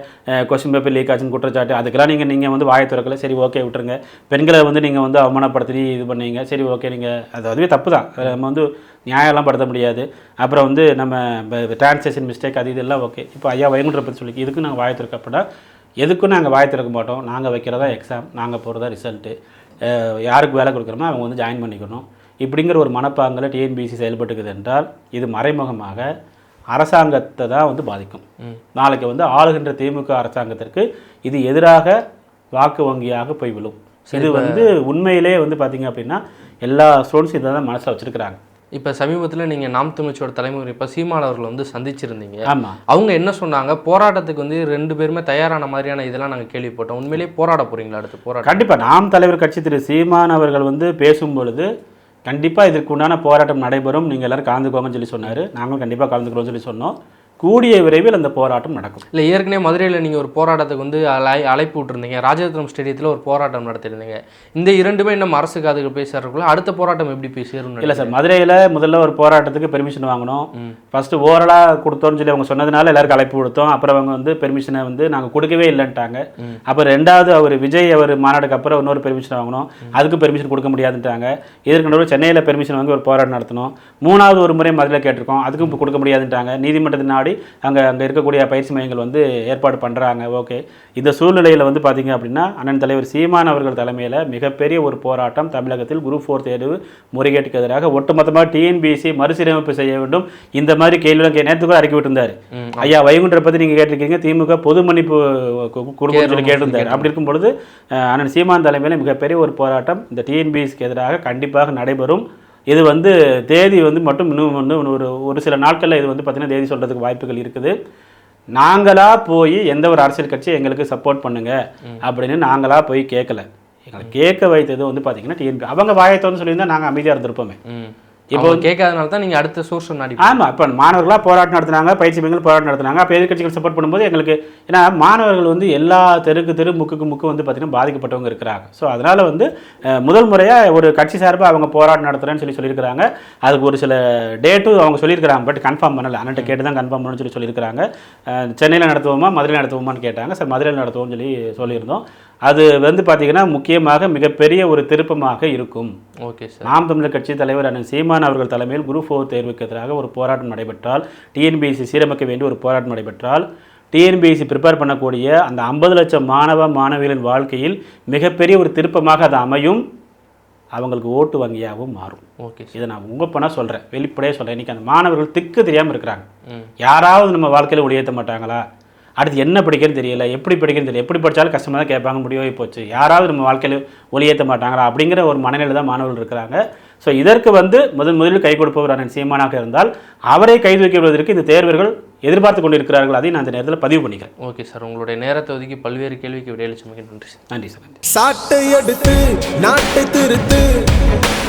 கொஸ்டின் பேப்பர் லீக் ஆச்சுன்னு குற்றச்சாட்டு அதுக்கெல்லாம் நீங்கள் நீங்கள் வந்து வாயை திறக்கல. சரி ஓகே விட்டுருங்க. பெண்களை வந்து நீங்கள் வந்து அவமானப்படுத்தி இது பண்ணீங்க. சரி ஓகே நீங்கள் அது அதுவே தப்பு தான் நம்ம வந்து நியாயம்லாம் படுத்த முடியாது. அப்புறம் வந்து நம்ம டிரான்ஸ்லேஷன் மிஸ்டேக் அது இதெல்லாம் ஓகே இப்போ ஐயா வைகுண்டரை பற்றி சொல்லி இதுக்கு நாங்கள் வாயை திறக்க அப்படின்னா எதுக்கும் நாங்கள் வாயை திறக்க மாட்டோம். நாங்கள் வைக்கிறதா எக்ஸாம் நாங்கள் போகிறதா ரிசல்ட்டு யாருக்கு வேலை கொடுக்குறோமோ அவங்க வந்து ஜாயின் பண்ணிக்கணும். இப்படிங்கிற ஒரு மனப்பாங்கில் டிஎன்பிசி செயல்பட்டுக்குது என்றால் இது மறைமுகமாக அரசாங்கத்தை தான் வந்து பாதிக்கும். நாளைக்கு வந்து ஆளுகின்ற திமுக அரசாங்கத்திற்கு இது எதிராக வாக்கு வங்கியாக போய் விழும். இது வந்து உண்மையிலே வந்து பார்த்தீங்க அப்படின்னா எல்லா ஸ்டூடெண்ட்ஸும் இதை தான் மனசில் வச்சுருக்கிறாங்க. இப்போ சமீபத்தில் நீங்கள் நாம் தமிழ்ச்சியோட தலைமுறை இப்போ சீமான் அவர்கள் வந்து சந்திச்சிருந்தீங்க. ஆமாம் அவங்க என்ன சொன்னாங்க? போராட்டத்துக்கு வந்து ரெண்டு பேருமே தயாரான மாதிரியான இதெல்லாம் நாங்கள் கேள்விப்பட்டோம். உண்மையிலேயே போராட போறீங்களா அடுத்து போராட்டம்? கண்டிப்பாக நாம் தலைவர் கட்சி திரு சீமான் அவர்கள் வந்து பேசும் பொழுது கண்டிப்பாக இதற்கு உண்டான போராட்டம் நடைபெறும். நீங்கள் எல்லாரும் கலந்துக்கோங்கன்னு சொல்லி சொன்னார். நாங்களும் கண்டிப்பாக கலந்துக்கிறோம்னு சொல்லி சொன்னோம். கூடிய விரைவில் அந்த போராட்டம் நடக்கும். இல்லை ஏற்கனவே மதுரையில் நீங்கள் ஒரு போராட்டத்துக்கு வந்து அழை அழைப்பு விட்டுருந்தீங்க. ராஜரத்னம் ஸ்டேடியத்தில் ஒரு போராட்டம் நடத்திருந்தீங்க இந்த இரண்டுமே நம்ம அரசு காதுக்கு போய் சேர்றதுக்குள்ள அடுத்த போராட்டம் எப்படி போய் சேரும் இல்லை சார் மதுரையில் முதல்ல ஒரு போராட்டத்துக்கு பெர்மிஷன் வாங்கினோம் ம். ஃபஸ்ட்டு ஓரலாக கொடுத்தோம்னு சொல்லி அவங்க சொன்னதுனால எல்லாருக்கும் அழைப்பு கொடுத்தோம் அப்புறம் அவங்க வந்து பெர்மிஷனை வந்து நாங்கள் கொடுக்கவே இல்லைன்ட்டாங்க. அப்புறம் ரெண்டாவது அவர் விஜய் அவர் மாநாடுக்கு அப்புறம் இன்னொரு பெர்மிஷன் வாங்கினோம் அதுக்கும் பெர்மிஷன் கொடுக்க முடியாதுன்ட்டாங்க. இதற்கு நடுவில் சென்னையில் பெர்மிஷன் வாங்கி ஒரு போராட்டம் நடத்தினோம் மூணாவது ஒரு முறை மதுரையில் கேட்டிருக்கோம். அதுக்கும் கொடுக்க முடியாதுன்ட்டாங்க. நீதிமன்றத்தின் நாடி மாதிரி அங்கே அங்கே இருக்கக்கூடிய பயிற்சி மையங்கள் வந்து ஏற்பாடு பண்ணுறாங்க ஓகே. இந்த சூழ்நிலையில் வந்து பார்த்தீங்க அப்படின்னா அண்ணன் தலைவர் சீமான் அவர்கள் தலைமையில் மிகப்பெரிய ஒரு போராட்டம் தமிழகத்தில் குரூப் ஃபோர் தேர்வு முறைகேட்டுக்கு எதிராக ஒட்டுமொத்தமாக டிஎன்பிஎஸ்சி மறுசீரமைப்பு செய்ய வேண்டும். இந்த மாதிரி கேள்விலாம் கே நேற்று கூட அறிக்கை விட்டிருந்தார். ஐயா வைகுண்டரை பற்றி நீங்கள் கேட்டிருக்கீங்க திமுக பொது மன்னிப்பு கொடுக்கணும்னு சொல்லி கேட்டிருந்தார். அப்படி இருக்கும் பொழுது அண்ணன் சீமான் தலைமையில் மிகப்பெரிய ஒரு போராட்டம் இந்த டிஎன்பிஎஸ்க்கு எதிராக கண்டிப்பாக நடைபெறும். இது வந்து தேதி வந்து மட்டும் இன்னும் வந்து ஒரு ஒரு சில நாட்களில் இது வந்து பார்த்தீங்கன்னா தேதி சொல்கிறதுக்கு வாய்ப்புகள் இருக்குது. நாங்களாக போய் எந்த ஒரு அரசியல் கட்சி எங்களுக்கு சப்போர்ட் பண்ணுங்க அப்படின்னு நாங்களாக போய் கேட்கல எங்களை கேட்க வைத்தது வந்து பார்த்தீங்கன்னா டிஎன்பி அவங்க வாயத்தை வந்து சொல்லியிருந்தா நாங்கள் அமைதியாக இருந்திருப்போமே. இப்போ கேட்காதனால தான் நீங்கள் அடுத்த சோர்ஸ் நாடி ஆமாம் இப்போ மாணவர்களாக போராட்டம் நடத்துனாங்க பயிற்சி மையங்கள் போராட்டம் நடத்துனாங்க அப்போ எதிர்கட்சிகள் சப்போர்ட் பண்ணும்போது எங்களுக்கு ஏன்னா மாணவர்கள் வந்து எல்லா தெருக்கு தெரு முக்குக்கு முக்கு வந்து பார்த்திங்கன்னா பாதிக்கப்பட்டவங்க இருக்கிறாங்க. ஸோ அதனால் வந்து முதல் முறையாக ஒரு கட்சி சார்பாக அவங்க போராட்டம் நடத்துகிறேன்னு சொல்லி சொல்லியிருக்கிறாங்க. அதுக்கு ஒரு சில டேட்டும் அவங்க சொல்லியிருக்கிறாங்க பட் கன்ஃபார்ம் பண்ணல. அண்ணன்ட்ட கேட்டு தான் கன்ஃபார்ம் பண்ணணும்னு சொல்லி சொல்லியிருக்கிறாங்க. அஹ், சென்னையில் நடத்துவோமா மதுரையில் நடத்துவோமான்னு கேட்டாங்க. சார் மதுரையில் நடத்துவோம்னு சொல்லி சொல்லியிருந்தோம். அது வந்து பார்த்திங்கன்னா முக்கியமாக மிகப்பெரிய ஒரு திருப்பமாக இருக்கும். Okay sir. நாம் தமிழர் கட்சி தலைவர் அண்ணன் சீமான் அவர்கள் தலைமையில் குரூப் ஃபோர் தேர்வுக்கு எதிராக ஒரு போராட்டம் நடைபெற்றால் டிஎன்பிஎஸ்சி சீரமைக்க வேண்டிய ஒரு போராட்டம் நடைபெற்றால் டிஎன்பிஎஸ்சி ப்ரிப்பேர் பண்ணக்கூடிய அந்த ஐம்பது லட்சம் மாணவ மாணவிகளின் வாழ்க்கையில் மிகப்பெரிய ஒரு திருப்பமாக அது அமையும். அவங்களுக்கு ஓட்டு வங்கியாகவும் மாறும். ஓகே இதை நான் உங்கப்பனா சொல்கிறேன் வெளிப்படையாக சொல்கிறேன் இன்றைக்கி அந்த மாணவர்கள் திக்கு தெரியாமல் இருக்கிறாங்க. யாராவது நம்ம வாழ்க்கையில் ஒளியேற்ற மாட்டாங்களா? அடுத்து என்ன படிக்கிறதுன்னு தெரியல எப்படி படிக்கிறதுன்னு தெரியல எப்படி படித்தாலும் கஷ்டமாக தான் கேட்பாங்க முடிவாகி போச்சு. யாராவது நம்ம வாழ்க்கையில் ஒளியேற்ற மாட்டாங்களா அப்படிங்கிற ஒரு மனநிலை தான் மாணவர்கள் இருக்கிறாங்க. ஸோ இதற்கு வந்து முதன் முதலில் கை கொடுப்பவர் அண்ணன் சீமானாக இருந்தால் அவரை கைது வைக்கப்படுவதற்கு இந்த தேர்வர்கள் எதிர்பார்த்து கொண்டிருக்கிறார்கள். அதையும் நான் இந்த நேரத்தில் பதிவு பண்ணிக்கிறேன். ஓகே சார் உங்களுடைய நேரத்தை ஒதுக்கி பல்வேறு கேள்விக்கு விடையளிச்சமைக்கு நன்றி சார் நன்றி சார் நன்றி. சாட்டை எடுத்து நாட்டை திருத்து.